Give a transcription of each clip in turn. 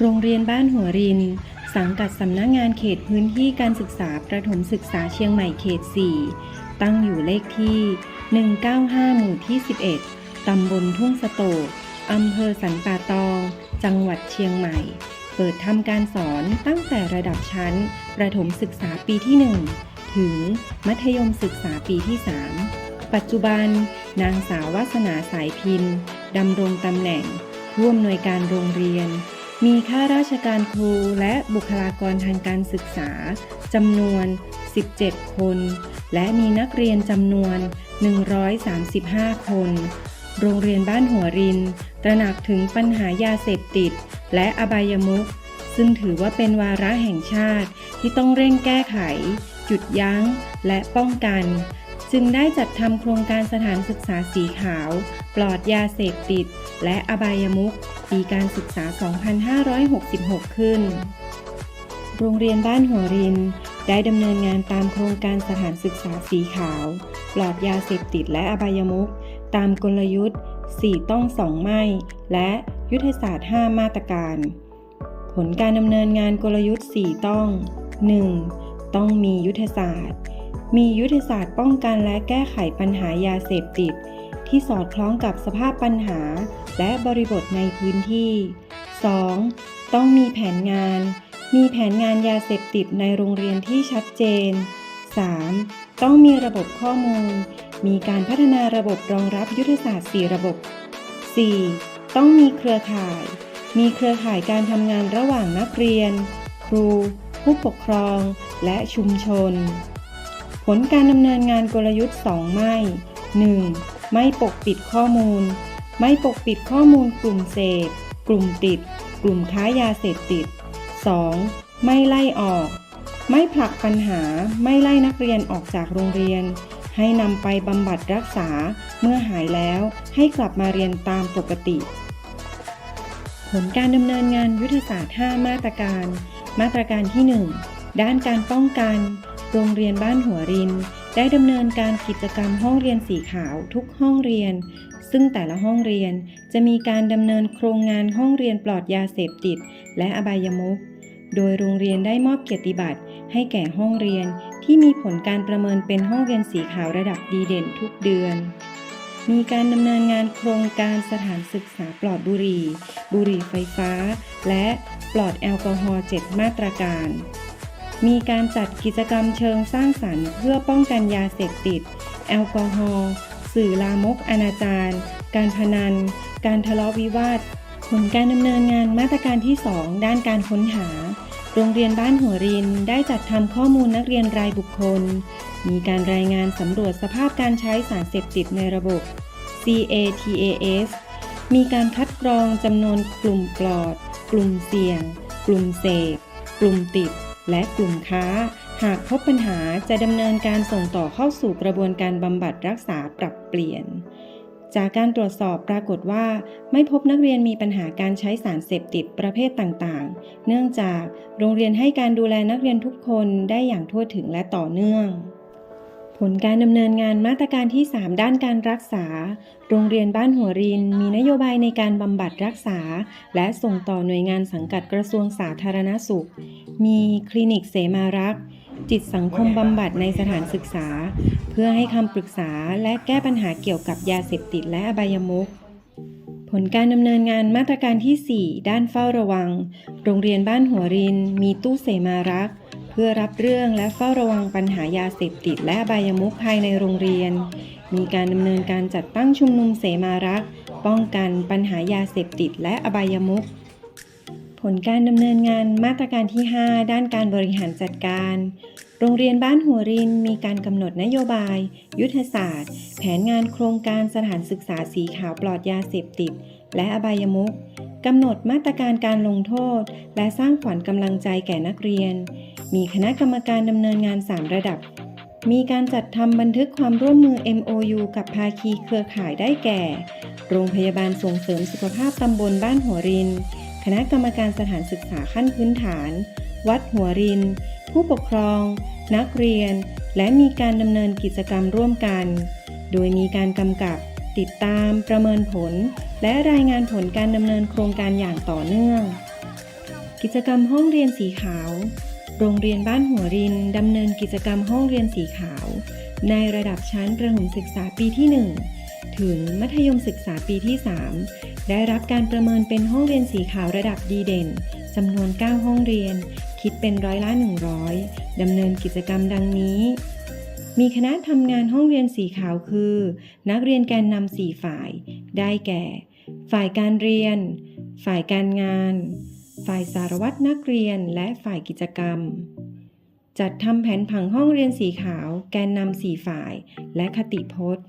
โรงเรียนบ้านหัวริน สังกัดสำนักงานเขตพื้นที่การศึกษาประถมศึกษาเชียงใหม่เขต 4 ตั้งอยู่เลขที่ 195 หมู่ที่ 11 ตำบลทุ่งสโตกอำเภอสันป่าตอง จังหวัดเชียงใหม่ เปิดทำการสอนตั้งแต่ระดับชั้น ประถมศึกษาปีที่ 1 ถึงมัธยมศึกษาปีที่ 3 ปัจจุบัน นางสาววาสนาสายพินดำรงตำแหน่งผู้อำนวยการโรงเรียน มีข้าราชการครูและบุคลากรทางการศึกษาจำนวน 17 คน และมีนักเรียนจำนวน 135 คน โรงเรียนบ้านหัวริน ตระหนักถึงปัญหายาเสพติด และอบายมุขซึ่งถือว่าเป็นวาระแห่งชาติที่ต้องเร่งแก้ไข หยุดยั้ง และป้องกัน จึงได้จัดทำโครงการสถานศึกษาสีขาว ปลอดยาเสพติด และอบายมุข ปีการศึกษา 2566 ขึ้น โรงเรียนบ้านหัวริน ได้ดำเนินงานตามโครงการสถานศึกษาสีขาว ปลอดยาเสพติดและอบายมุขตามกลยุทธ์ 4 ต้อง2ไม่ และยุทธศาสตร์ 5 มาตรการ ผลการดำเนินงานกลยุทธ์ 4 ต้อง 1. ต้องมียุทธศาสตร์ มียุทธศาสตร์ป้องกันและแก้ไขปัญหายาเสพติด ที่สอดคล้องกับสภาพปัญหา และบริบทในพื้นที่ 2. ต้องมีแผนงาน มีแผนงานยาเสพติดในโรงเรียนที่ชัดเจน 3. ต้องมีระบบข้อมูล มีการพัฒนาระบบรองรับยุทธศาสตร์ 4 ระบบ 4. ต้องมีเครือข่าย มีเครือข่ายการทำงานระหว่างนักเรียน ครู ผู้ปกครอง และชุมชน ผลการดำเนินงานกลยุทธ์ 2 ไม่ 1. ไม่ปกปิดข้อมูล ไม่ปกปิดข้อมูลกลุ่มเสพ กลุ่มติด กลุ่มค้ายาเสพติด 2. ไม่ไล่ออก ไม่ผลักปัญหา ไม่ไล่นักเรียนออกจากโรงเรียน ให้นำไปบำบัดรักษา เมื่อหายแล้วให้กลับมาเรียนตามปกติ ผลการดำเนินงานยุทธศาสตร์ 5 มาตรการ มาตรการที่ 1 ด้านการป้องกัน โรงเรียนบ้านหัวริน ได้ดำเนินการกิจกรรมห้องเรียนสีขาวทุกห้องเรียน ซึ่งแต่ละห้องเรียนจะมีการดำเนินโครงงานห้องเรียนปลอดยาเสพติด และอบายมุขโดยโรงเรียนได้มอบเกียรติบัตรให้แก่ห้องเรียนที่มีผลการประเมินเป็นห้องเรียนสีขาวระดับดีเด่นทุกเดือน มีการดำเนินงานโครงการสถานศึกษาปลอดบุหรี่ บุหรี่ไฟฟ้า และปลอดแอลกอฮอล์7มาตรการ มีการจัดกิจกรรมเชิงสร้างสรรค์เพื่อป้องกันยาเสพติด แอลกอฮอล์สื่อลามกอนาจารการพนัน การทะเลาะวิวาท ผลการดำเนินงานมาตรการที่ 2 ด้านการค้นหา โรงเรียนบ้านหัวรินได้จัดทำข้อมูลนักเรียนรายบุคคล มีการรายงานสำรวจสภาพการใช้สารเสพติดในระบบ CATAS มีการคัดกรองจำนวนกลุ่มปลอด กลุ่มเสี่ยง กลุ่มเสพ กลุ่มติด และกลุ่มค้า หากพบปัญหาจะดำเนินการส่งต่อเข้าสู่กระบวนการบำบัดรักษาปรับเปลี่ยน จากการตรวจสอบปรากฏว่า ไม่พบนักเรียนมีปัญหาการใช้สารเสพติดประเภทต่างๆ เนื่องจากโรงเรียนให้การดูแลนักเรียนทุกคนได้อย่างทั่วถึงและต่อเนื่อง ผลการดำเนินงานมาตรการที่ 3 ด้านการรักษา โรงเรียนบ้านหัวริน มีนโยบายในการบำบัดรักษา และส่งต่อหน่วยงานสังกัดกระทรวงสาธารณสุข มีคลินิกเสมารักษ์จิตสังคมบำบัดในสถานศึกษา เพื่อให้คำปรึกษาและแก้ปัญหาเกี่ยวกับยาเสพติดและอบายมุขผลการดำเนินงานมาตรการที่ 4 ด้านเฝ้าระวัง โรงเรียนบ้านหัวริน มีตู้เสมารักษ์ พื่อรับเรื่องและเฝ้าระวังปัญหายาเสพติดและบายมุขภายในโรงเรียน มีการดำเนินการจัดตั้งชุมนุมเสมารักษ์ป้องกันปัญหายาเสพติดและอบายมุขผลการดำเนินงานมาตรการที่ 5 ด้านการบริหารจัดการ โรงเรียนบ้านหัวรินมีการกำหนดนโยบาย ยุทธศาสตร์ แผนงานโครงการสถานศึกษาสีขาวปลอดยาเสพติด และอบายมุข กำหนดมาตรการการลงโทษ และสร้างขวัญกำลังใจแก่นักเรียน มีคณะกรรมการดำเนินงาน 3 ระดับ มีการจัดทำบันทึกความร่วมมือ MOU กับภาคีเครือข่ายได้แก่ โรงพยาบาลส่งเสริมสุขภาพตำบลบ้านหัวริน คณะกรรมการสถานศึกษาขั้นพื้นฐาน วัดหัวริน ผู้ปกครอง นักเรียน และมีการดำเนินกิจกรรมร่วมกัน โดยมีการกำกับ ติดตามประเมินผล และรายงานผลการดำเนินโครงการอย่างต่อเนื่อง กิจกรรมห้องเรียนสีขาว โรงเรียนบ้านหัวรินดำเนินกิจกรรมห้องเรียนสีขาว ในระดับชั้นประถมศึกษาปีที่ 1 ถึงมัธยมศึกษาปีที่ 3 ได้รับการประเมินเป็นห้องเรียนสีขาวระดับดีเด่นจำนวน 9 ห้องเรียน คิดเป็นร้อยละ 100 ดำเนินกิจกรรมดังนี้ มีคณะทำงานห้องเรียนสีขาวคือ นักเรียนแกนนำสี่ฝ่าย ได้แก่ ฝ่ายการเรียน ฝ่ายการงาน ฝ่ายสารวัตรนักเรียนและฝ่ายกิจกรรม จัดทำแผนผังห้องเรียนสีขาว แกนนำสี่ฝ่าย และคติพจน์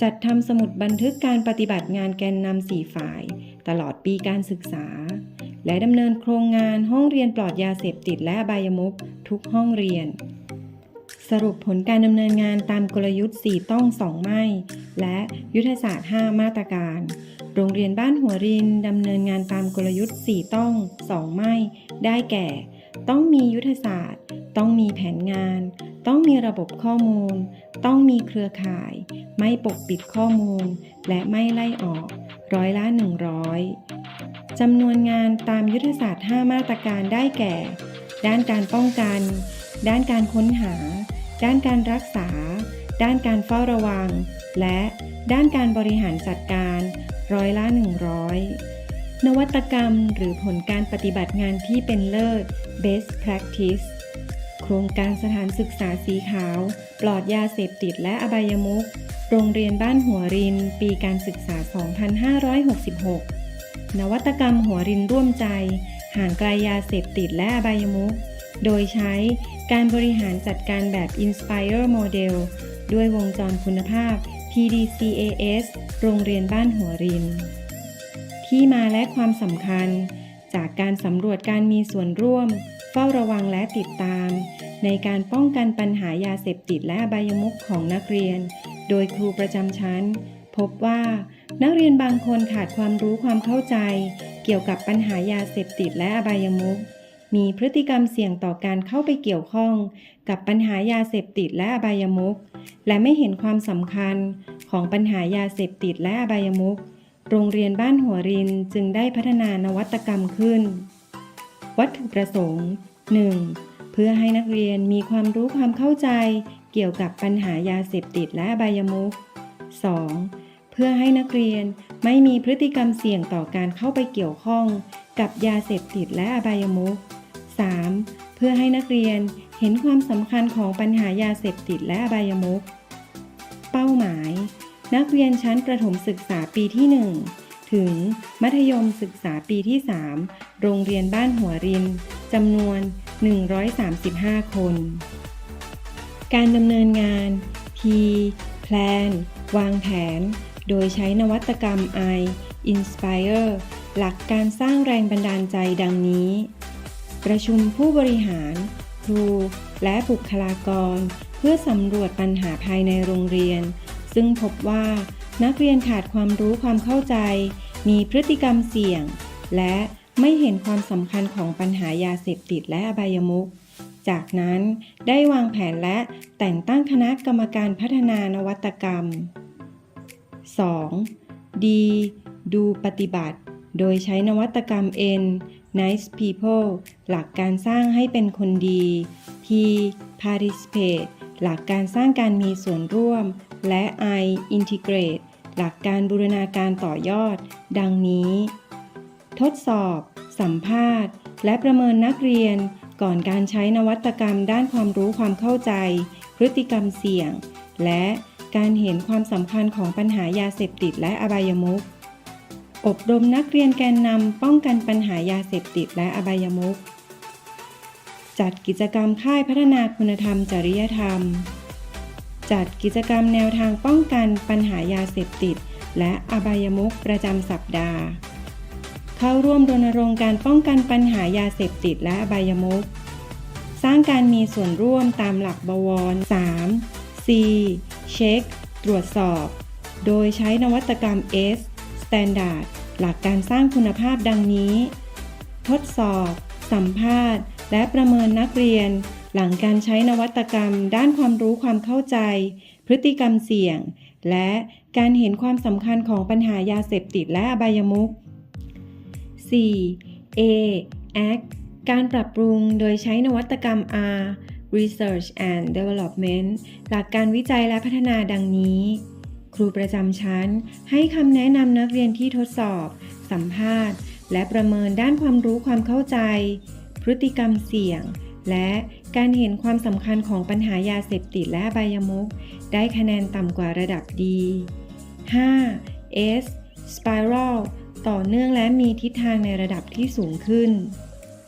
จัดทำสมุดบันทึกการปฏิบัติงานแกนนำสี่ฝ่าย ตลอดปีการศึกษา และดำเนินโครงงานห้องเรียนปลอดยาเสพติดและอบายมุขทุกห้องเรียน สรุปผลการดำเนินงานตามกลยุทธ์ 4 ต้อง 2 ไม่ และยุทธศาสตร์ 5 มาตรการ โรงเรียนบ้านหัวรินดำเนินงานตามกลยุทธ์ 4 ต้อง 2 ไม่ ได้แก่ ต้องมียุทธศาสตร์ ต้องมีแผนงาน ต้องมีระบบข้อมูล ต้องมีเครือข่าย ไม่ปกปิดข้อมูล และไม่ไล่ออก ร้อยละ 100จำนวนงานตามยุทธศาสตร์ 5 มาตรการได้แก่ ด้านการป้องกัน ด้านการค้นหา ด้านการรักษา ด้านการเฝ้าระวัง และด้านการบริหารจัดการร้อยละ 100 นวัตกรรมหรือผลการปฏิบัติงานที่เป็นเลิศ best practice โครงการสถานศึกษาสีขาว ปลอดยาเสพติดและอบายมุขโรงเรียนบ้านหัวริน ปีการศึกษา 2566 นวัตกรรมหัวรินร่วมใจ ห่างไกลยาเสพติดและอบายมุข โดยใช้การบริหารจัดการแบบ Inspire Model ด้วยวงจรคุณภาพ PDCAS โรงเรียนบ้านหัวริน ที่มาและความสำคัญ จากการสำรวจการมีส่วนร่วม เฝ้าระวังและติดตาม ในการป้องกันปัญหายาเสพติดและอบายมุขของนักเรียน โดยครูประจำชั้น พบว่า นักเรียนบางคนขาดความรู้ความเข้าใจ เกี่ยวกับปัญหายาเสพติดและอบายมุข มีพฤติกรรมเสี่ยงต่อการเข้าไปเกี่ยวข้อง กับปัญหายาเสพติดและอบายมุขและไม่เห็นความสำคัญของปัญหายาเสพติดและอบายมุขโรงเรียนบ้านหัวรินจึงได้พัฒนานวัตกรรมขึ้น วัตถุประสงค์ 1. เพื่อให้นักเรียนมีความรู้ความเข้าใจ เกี่ยวกับปัญหายาเสพติดและอบายมุข 2. เพื่อให้นักเรียนไม่มีพฤติกรรมเสี่ยงต่อการเข้าไปเกี่ยวข้อง กับยาเสพติดและอบายมุข 3. เพื่อให้นักเรียนเห็นความสำคัญของปัญหายาเสพติดและอบายมุขเป้าหมาย นักเรียนชั้นประถมศึกษาปีที่ 1 ถึงมัธยมศึกษาปีที่ 3 โรงเรียนบ้านหัวรินจำนวน 135 คน การดำเนินงาน P Plan วางแผน โดยใช้นวัตกรรม I Inspire หลักการสร้างแรงบันดาลใจดังนี้ ประชุมผู้บริหาร ครู และบุคลากร เพื่อสำรวจปัญหาภายในโรงเรียน ซึ่งพบว่านักเรียนขาดความรู้ความเข้าใจ มีพฤติกรรมเสี่ยง และไม่เห็นความสำคัญของปัญหายาเสพติดและอบายมุข จากนั้นได้วางแผนและแต่งตั้งคณะกรรมการพัฒนานวัตกรรม 2. D ดูปฏิบัติ โดยใช้นวัตกรรม N Nice People หลักการสร้างให้เป็นคนดี P Participate หลักการสร้างการมีส่วนร่วม และ I Integrate หลักการบูรณาการต่อยอด ดังนี้ ทดสอบ สัมภาษณ์ และประเมินนักเรียน ก่อนการใช้นวัตกรรมด้านความรู้ความเข้าใจ พฤติกรรมเสี่ยง และการเห็นความสำคัญของปัญหายาเสพติดและอบายมุข อบรมนักเรียนแกนนำป้องกันปัญหายาเสพติดและอบายมุข จัดกิจกรรมค่ายพัฒนาคุณธรรมจริยธรรม จัดกิจกรรมแนวทางป้องกันปัญหายาเสพติด และอบายมุขประจำสัปดาห์ เข้าร่วมรณรงค์การป้องกันปัญหายาเสพติดและอบายมุข สร้างการมีส่วนร่วมตามหลักบวร 3. C เช็ค ตรวจสอบ โดยใช้นวัตกรรม S Standard หลักการสร้างคุณภาพดังนี้ ทดสอบ สัมภาษณ์ และประเมินนักเรียน หลังการใช้นวัตกรรม ด้านความรู้ความเข้าใจ พฤติกรรมเสี่ยง และการเห็นความสำคัญของปัญหายาเสพติดและอบายมุข 4. A Act การปรับปรุงโดยใช้นวัตกรรม R Research and Development หลักการวิจัยและพัฒนาดังนี้ รูประจำชั้น ให้คำแนะนำนักเรียนที่ทดสอบ สัมภาษณ์ และประเมินด้านความรู้ความเข้าใจ พฤติกรรมเสี่ยง และการเห็นความสำคัญของปัญหายาเสพติดและอบายมุขได้คะแนนต่ำกว่าระดับดี 5. S Spiral ต่อเนื่องและมีทิศทางในระดับที่สูงขึ้น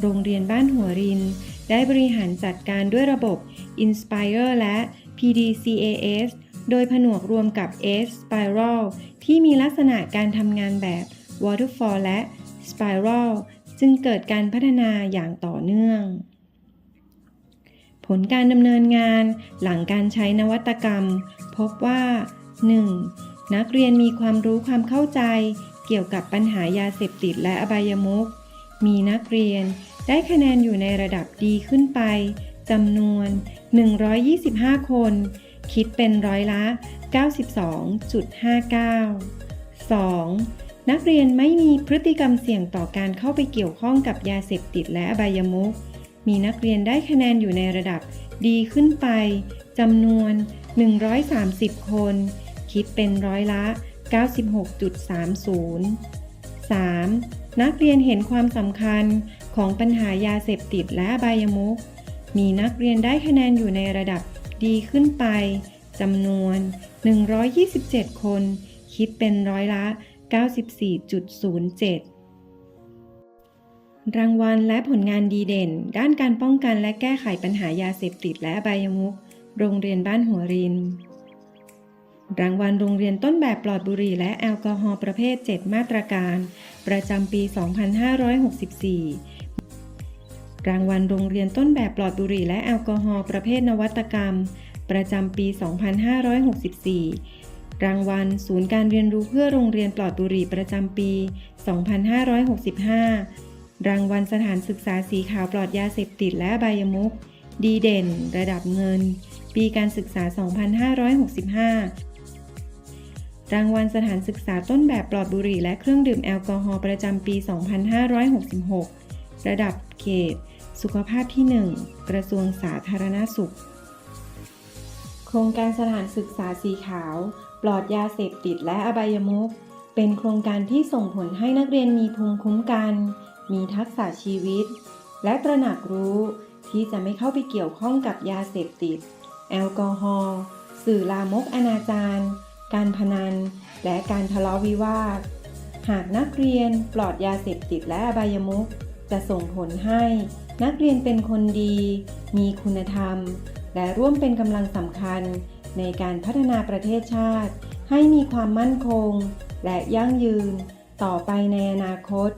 โรงเรียนบ้านหัวริน ได้บริหารจัดการด้วยระบบ Inspire และ PDCAS โดยผนวกรวมกับ S Spiral ที่มีลักษณะการทำงานแบบ Waterfall และ Spiral จึงเกิดการพัฒนาอย่างต่อเนื่อง ผลการดำเนินงานหลังการใช้นวัตกรรม พบว่า 1. นักเรียนมีความรู้ความเข้าใจ เกี่ยวกับปัญหายาเสพติดและอบายมุขมีนักเรียนได้คะแนนอยู่ในระดับดีขึ้นไปจำนวน 125 คน คิดเป็นร้อยละ 92.59 2. นักเรียนไม่มีพฤติกรรมเสี่ยงต่อการเข้าไปเกี่ยวข้องกับยาเสพติดและอบายมุขมีนักเรียนได้คะแนนอยู่ในระดับดีขึ้นไปจำนวน 130 คน คิดเป็นร้อยละ 96.30 3. นักเรียนเห็นความสำคัญของปัญหายาเสพติดและอบายมุขมีนักเรียนได้คะแนนอยู่ในระดับ ดีขึ้นไปจำนวน 127 คน คิดเป็นร้อยละ 94.07 รางวัลและผลงานดีเด่น ด้านการป้องกันและแก้ไขปัญหายาเสพติดและอบายมุขโรงเรียนบ้านหัวริน รางวัลโรงเรียนต้นแบบปลอดบุหรี่และแอลกอฮอล์ประเภท 7 มาตรการ ประจำปี 2564 รางวัลโรงเรียนต้นแบบปลอดบุหรี่และแอลกอฮอล์ประเภทนวัตกรรม ประจำปี 2564 รางวัล ศูนย์การเรียนรู้เพื่อโรงเรียนปลอดบุหรี่ประจำปี 2565 รางวัลสถานศึกษาสีขาวปลอดยาเสพติดและอบายมุขดีเด่น ระดับเงิน ปีการศึกษา 2565รางวัลสถานศึกษาต้นแบบปลอดบุหรี่และเครื่องดื่มแอลกอฮอล์ประจำปี 2566 ระดับเขต สุขภาพที่ 1 กระทรวงสาธารณสุข โครงการสถานศึกษาสีขาว ปลอดยาเสพติดและอบายมุขเป็นโครงการที่ส่งผลให้นักเรียนมีภูมิคุ้มกัน มีทักษะชีวิต และตระหนักรู้ที่จะไม่เข้าไปเกี่ยวข้องกับยาเสพติด แอลกอฮอล์สื่อลามกอนาจารการพนัน และการทะเลาะวิวาท หากนักเรียนปลอดยาเสพติดและอบายมุขจะส่งผลให้ นักเรียนเป็นคนดี มีคุณธรรม และร่วมเป็นกำลังสำคัญ ในการพัฒนาประเทศชาติ ให้มีความมั่นคง และยั่งยืน ต่อไปในอนาคต